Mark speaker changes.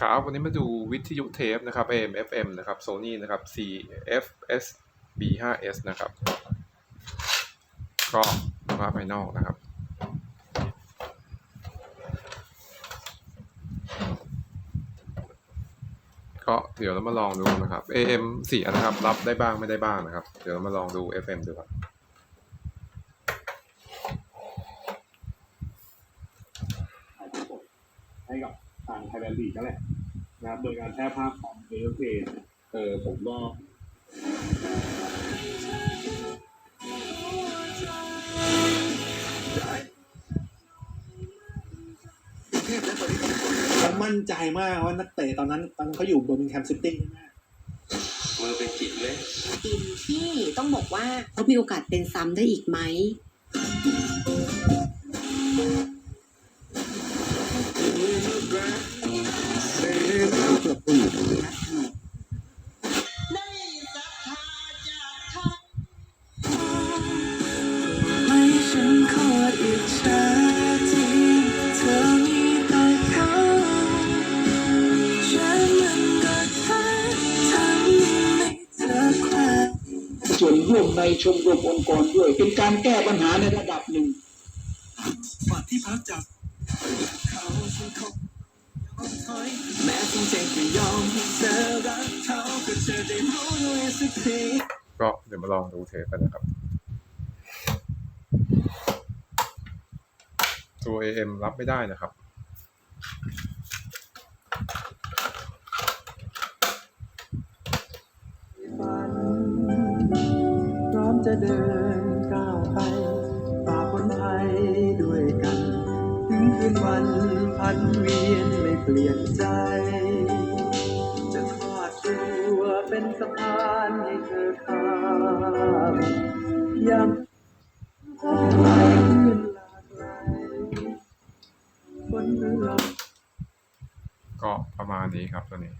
Speaker 1: ครับวันนี้มาดูวิทยุเทปนะครับ AM FM นะครับ Sony นะครับ CFS B5S นะครับ ก็มาภายนอกนะครับ ก็เดี๋ยวเรามาลองดูนะครับ AM 4อันนะครับ รับได้บ้างไม่ได้บ้างนะครับ เดี๋ยวเรามาลองดู FM ดูครับ
Speaker 2: ถ่ายทอดสดให้กับ ทางไทยแลนด์ลีกนั่นแหละนะครับโดยการแพร่ภาพของเอเอเออผมก็ผมมั่นใจมากว่านักเตะตอนนั้น ตอนนั้นเขาอยู่เบอร์มิงแฮมซิตี้ใช่ไหม
Speaker 3: มือเป็นจิตเลย
Speaker 4: ทีมที่ต้องบอกว่าเขามีโอกาสเป็นซ้ำได้อีกไหม
Speaker 5: ร่ว
Speaker 6: มในชมรมองค์กรด้วย เป็นการแก้ปัญหาในระดับหนึ่ง
Speaker 5: ฝันที่พักจากเขาฉันคงยอมถอยแม้จริงๆก็ยอมให้เธอรักเขาก็จะได้รู้ด้วยสักที
Speaker 1: ก็เดี๋ยวมาลองดูเทปกันนะครับ ตัว AM รับไม่ได้นะครับ
Speaker 5: จะเดินก้าวไปฝ่าพ้นภัยด้วยกัน ถึงคืนวันพันเวียนไม่เปลี่ยนใจ จะทอดตัวเป็นสะพานให้เธอข้ามยังพบใครขึ้นหลากหลายบนเรือ
Speaker 1: ก็ประมาณนี้ครับตัวนี้